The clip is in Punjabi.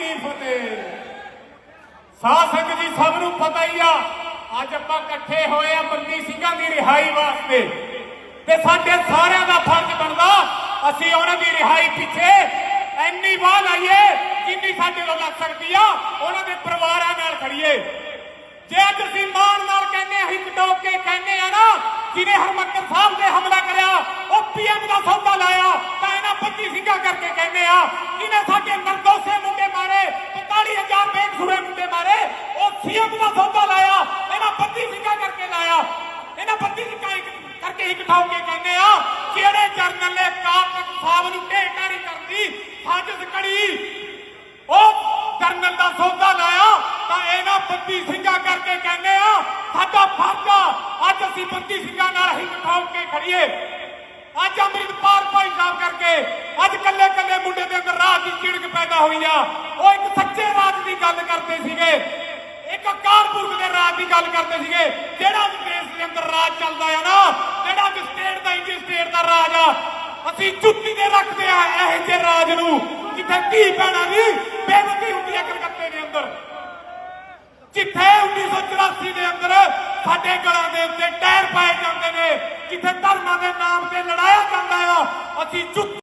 ਕੀ ਫਤਿਹ? ਸਾਧ ਸੰਗਤ ਜੀ ਸਭ ਨੂੰ ਪਤਾ ਹੀ ਆ, ਅੱਜ ਆਪਾਂ ਇਕੱਠੇ ਹੋਏ ਆ ਬੰਦੀ ਸਿੰਘਾਂ ਦੀ ਰਿਹਾਈ ਵਾਸਤੇ। ਤੇ ਸਾਡੇ ਸਾਰਿਆਂ ਦਾ ਫਰਜ਼ ਬਣਦਾ, ਅਸੀਂ ਉਹਨਾਂ ਦੀ ਰਿਹਾਈ ਪਿੱਛੇ ਇੰਨੀ ਵਾਹ ਲਾਈਏ, ਜਿੰਨੀ ਸਾਡੇ ਤੋਂ ਲੱਗ ਸਕਦੀ ਆ, ਉਹਨਾਂ ਦੇ ਪਰਿਵਾਰਾਂ ਨਾਲ ਖੜੀਏ। ਜੇ ਅੱਜ ਅਸੀਂ ਮਾਣ ਨਾਲ ਕਹਿੰਦੇ ਅਸੀਂ ਕਟੋਕ ਕੇ ਕਹਿੰਦੇ ਆ ਨਾ ਜਿਹਨੇ ਹਰਮੰਦਰ ਸਾਹਿਬ ਤੇ ਹਮਲਾ ਕਰਿਆ, ਉਹ ਪੀਐਮ ਦਾ ਸੌਦਾ ਲਾਇਆ, ਤਾਂ ਇਹਨਾਂ ਬੱਤੀ ਸਿੰਘਾਂ ਕਰਕੇ ਕਹਿੰਦੇ ਆ ਜਿਹਨੇ ਸਾਡੇ ਨਰਦੋਸੇ ਉਹ ਦਾ ਸੌਦਾ ਲਾਇਆ ਇਹਨਾਂ ਬੱਤੀ ਸਿੰਘਾਂ ਕਰਕੇ ਲਾਇਆ। ਇਹਨਾਂ ਬੱਤੀ ਸਿੰਘਾਂ ਕਰਕੇ ਹੀ ਕਟਾਉ ਕੇ ਕਹਿੰਦੇ ਆ, ਜਿਹੜੇ ਜਰਨਲ ਨੇ ਕਾਰਤਿਕ ਸਾਹਿਬ ਨੂੰ ਢੇਟਾ ਨਹੀਂ ਕਰਦੀ ਸਾਜ਼ਿਸ਼ ਕੜੀ ਉਹ ਜਰਨਲ ਦਾ ਸੌਦਾ ਲਾਇਆ, ਤਾਂ ਇਹਨਾਂ ਬੰਦੀ ਸਿੰਘਾਂ ਕਰਕੇ ਕਹਿੰਦੇ ਆ, ਸਾਡਾ ਫਰਜ਼ ਅੱਜ ਅਸੀਂ ਬੰਦੀ ਸਿੰਘਾਂ ਨਾਲ ਹੀ ਠੋਕ ਕੇ ਖੜੀਏ ਅੱਜ ਅੰਮ੍ਰਿਤਪਾਲ ਭਾਈ ਸਾਹਿਬ ਕਰਕੇ, ਅੱਜ ਕੱਲੇ ਕੱਲੇ ਮੁੰਡੇ ਦੇ ਅੰਦਰ ਰਾਜ ਦੀ ਚਿੜਕ ਪੈਦਾ ਹੋਈ ਆ। ਉਹ ਇੱਕ ਸੱਚੇ ਰਾਜ ਦੀ ਗੱਲ ਕਰਦੇ ਪੁਰਖ ਦੇ ਗੱਲ ਕਰਦੇ ਸੀਗੇ ਜਿਹੜਾ ਅੱਜ ਦੇਸ਼ ਦੇ ਅੰਦਰ ਰਾਜ ਚੱਲਦਾ ਆ ਨਾ? ਜਿਹੜਾ ਅੱਜ ਸਟੇਟ ਦਾ ਇੰਜ ਸਟੇਟ ਦਾ ਰਾਜ ਆ, ਅਸੀਂ ਜੁੱਤੀ ਦੇ ਰੱਖਦੇ ਆ ਇਹੋ ਜਿਹੇ ਰਾਜ ਨੂੰ, ਜਿੱਥੇ ਧੀ ਭੈਣਾਂ ਦੀ ਬੇਇੱਜ਼ਤੀ ਹੁੰਦੀ ਹੈ ਕਲਕੱਤੇ ਦੇ ਅੰਦਰ। ਜਿੱਥੇ 1984 ਦੇ ਅੰਦਰ ਸਾਡੇ ਗਲਾਂ ਦੇ ਉੱਤੇ ਟਾਇਰ ਪਾਏ ਜਾਂਦੇ ਨੇ, ਜਿੱਥੇ ਧਰਮਾਂ ਦੇ ਨਾਮ ਤੇ ਲੜਾਇਆ ਜਾਂਦਾ ਆ, ਅਸੀਂ ਜੁੱਤੀ